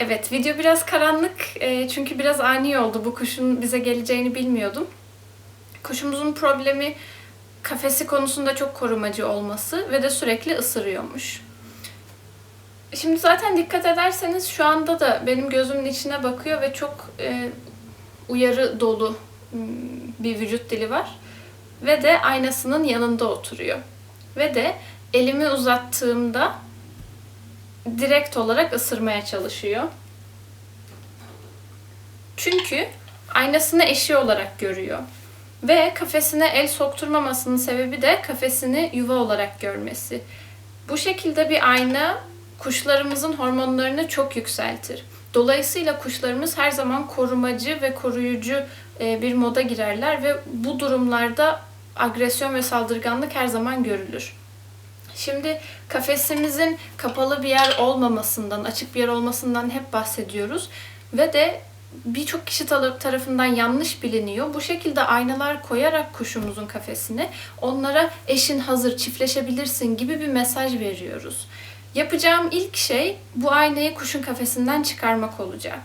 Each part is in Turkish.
Evet, video biraz karanlık e, çünkü biraz ani oldu. Bu kuşun bize geleceğini bilmiyordum. Kuşumuzun problemi kafesi konusunda çok korumacı olması ve de sürekli ısırıyormuş. Şimdi zaten dikkat ederseniz şu anda da benim gözümün içine bakıyor ve çok e, uyarı dolu m, bir vücut dili var. Ve de aynasının yanında oturuyor. Ve de elimi uzattığımda direkt olarak ısırmaya çalışıyor. Çünkü aynasını eşi olarak görüyor. Ve kafesine el sokturmamasının sebebi de kafesini yuva olarak görmesi. Bu şekilde bir ayna kuşlarımızın hormonlarını çok yükseltir. Dolayısıyla kuşlarımız her zaman korumacı ve koruyucu e, bir moda girerler ve bu durumlarda agresyon ve saldırganlık her zaman görülür. Şimdi kafesimizin kapalı bir yer olmamasından, açık bir yer olmasından hep bahsediyoruz. Ve de birçok kişi tar- tarafından yanlış biliniyor. Bu şekilde aynalar koyarak kuşumuzun kafesine onlara eşin hazır çiftleşebilirsin gibi bir mesaj veriyoruz. Yapacağım ilk şey bu aynayı kuşun kafesinden çıkarmak olacak.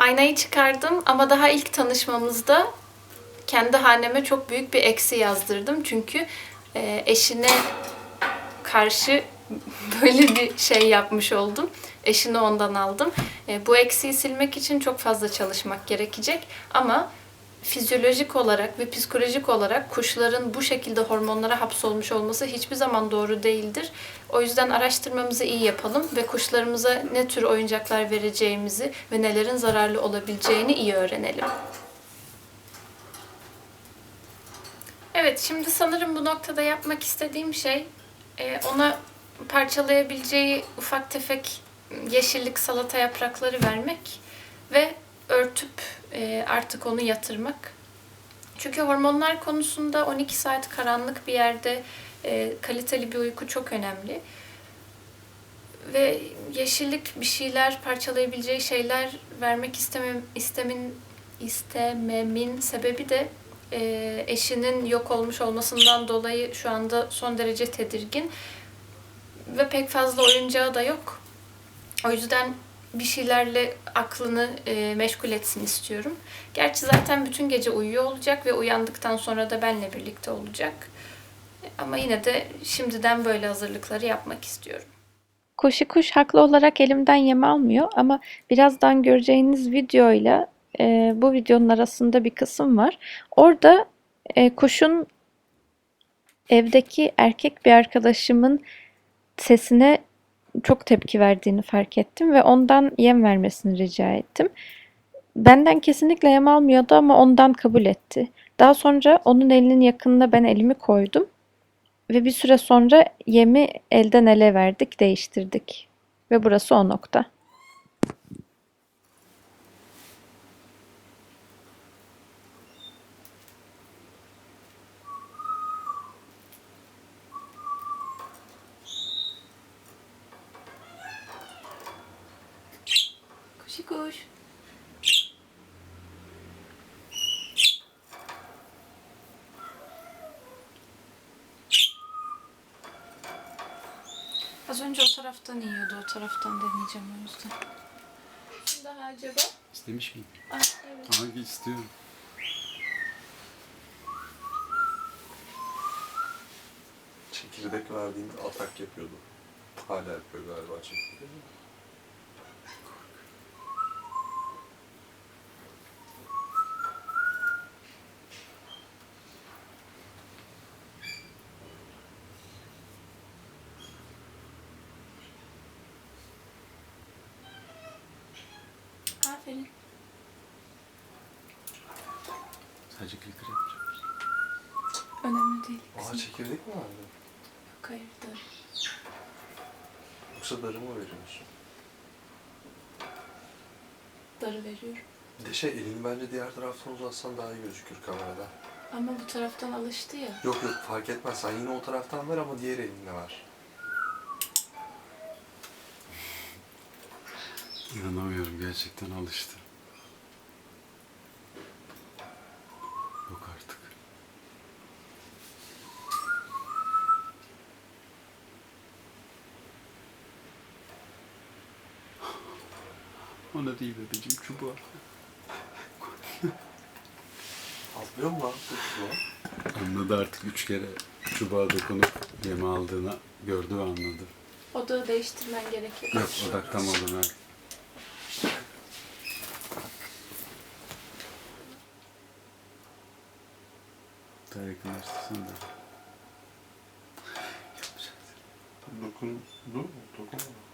Aynayı çıkardım ama daha ilk tanışmamızda kendi haneme çok büyük bir eksi yazdırdım. Çünkü e, eşine karşı böyle bir şey yapmış oldum. Eşini ondan aldım. E, bu eksiği silmek için çok fazla çalışmak gerekecek ama fizyolojik olarak ve psikolojik olarak kuşların bu şekilde hormonlara hapsolmuş olması hiçbir zaman doğru değildir. O yüzden araştırmamızı iyi yapalım ve kuşlarımıza ne tür oyuncaklar vereceğimizi ve nelerin zararlı olabileceğini iyi öğrenelim. Evet, şimdi sanırım bu noktada yapmak istediğim şey e, ona parçalayabileceği ufak tefek yeşillik salata yaprakları vermek ve örtüp e, artık onu yatırmak. Çünkü hormonlar konusunda 12 saat karanlık bir yerde e, kaliteli bir uyku çok önemli. Ve yeşillik bir şeyler, parçalayabileceği şeyler vermek istemem, istemin, istememin sebebi de e, eşinin yok olmuş olmasından dolayı şu anda son derece tedirgin. Ve pek fazla oyuncağı da yok. O yüzden bir şeylerle aklını e, meşgul etsin istiyorum. Gerçi zaten bütün gece uyuyor olacak ve uyandıktan sonra da benle birlikte olacak. Ama yine de şimdiden böyle hazırlıkları yapmak istiyorum. Koşu kuş haklı olarak elimden yem almıyor ama birazdan göreceğiniz videoyla e, bu videonun arasında bir kısım var. Orada e, kuşun evdeki erkek bir arkadaşımın sesine çok tepki verdiğini fark ettim ve ondan yem vermesini rica ettim. Benden kesinlikle yem almıyordu ama ondan kabul etti. Daha sonra onun elinin yakınına ben elimi koydum ve bir süre sonra yemi elden ele verdik, değiştirdik. Ve burası o nokta. Kuş. Az önce o taraftan yiyordu. O taraftan deneyeceğim o yüzden. Daha acaba? İstemiş miyim? Ah, evet. Hangi istiyorum? Çekirdek verdiğinde atak yapıyordu. Hala yapıyor galiba çekirdek. Sadece clicker yapacağım. Önemli değil. Aa çekirdek mi vardı? Yok hayır darı. Yoksa darı mı veriyorsun? Darı veriyorum. Bir de şey elini bence diğer taraftan uzatsan daha iyi gözükür kamerada. Ama bu taraftan alıştı ya. Yok yok fark etmez. Sen yine o taraftan ver ama diğer elinle ver. İnanamıyorum gerçekten alıştı. Yok artık. Ona değil bebeğim çubuğa. Atlıyor mu lan? Lan. Anladı artık üç kere çubuğa dokunup yeme aldığını gördü ve anladı. Odağı değiştirmen gerekiyor. Yok odaklamadım ben. Daha yakınlaştırsana da. Yapacaksın. Dokun. Dur mu? Dokunma.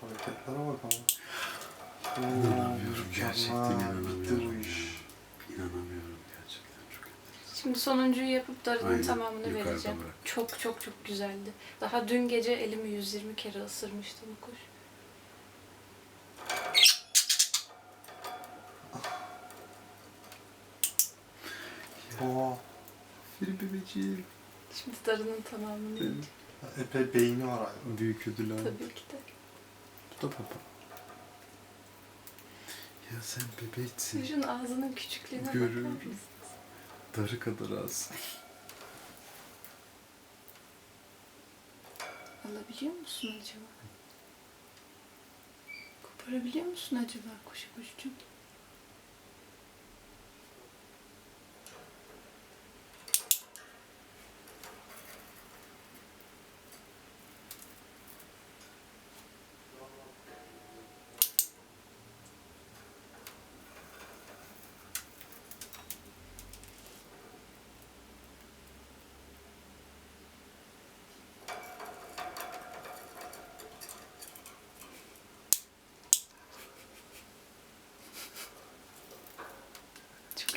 Hareketlere bak ama. İnanamıyorum gerçekten bitti bu inanamıyorum. iş. İnanamıyorum gerçekten çok enteresan. Şimdi sonuncuyu yapıp darının Aynen, tamamını yukarıda vereceğim. bırak. Çok çok çok güzeldi. Daha dün gece elimi 120 kere ısırmıştı bu kuş. Aa, Bir bebeğim. Şimdi darının tamamını Benim yiyeceğim. epey beyni var abi. büyük ödül aldı. Tabii ki de. Da baba. Ya sen bebeksin. Kuşun ağzının küçüklüğüne bakar Görüyorum. mısın? Darı kadar az. Alabiliyor musun acaba? Koparabiliyor musun acaba kuşu kuşcuğum?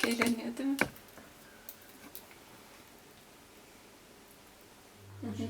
Çok eğleniyor değil mi? Hı hı.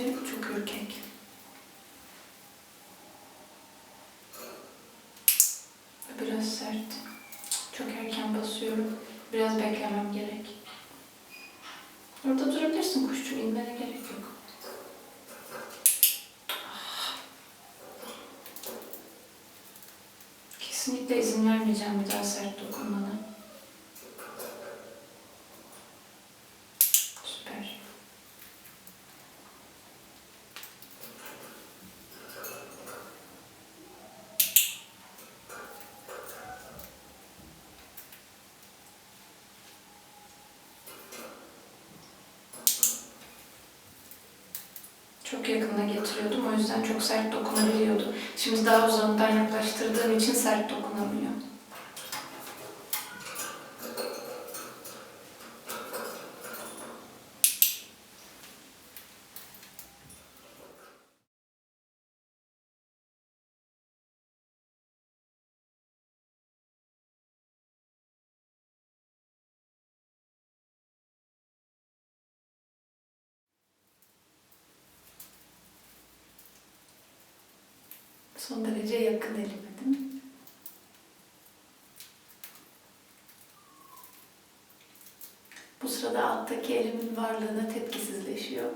Bence çok ürkek. Biraz sert. Çok erken basıyorum. Biraz beklemem gerek. Orada durabilirsin kuşçum. inmene gerek yok. Kesinlikle izin vermeyeceğim bir daha sert dokunmana. Çok yakına getiriyordum. O yüzden çok sert dokunabiliyordu. Şimdi daha uzaktan yaklaştırdığım için sert dokunamıyor. Son derece yakın elime değil mi? Bu sırada alttaki elimin varlığına tepkisizleşiyor.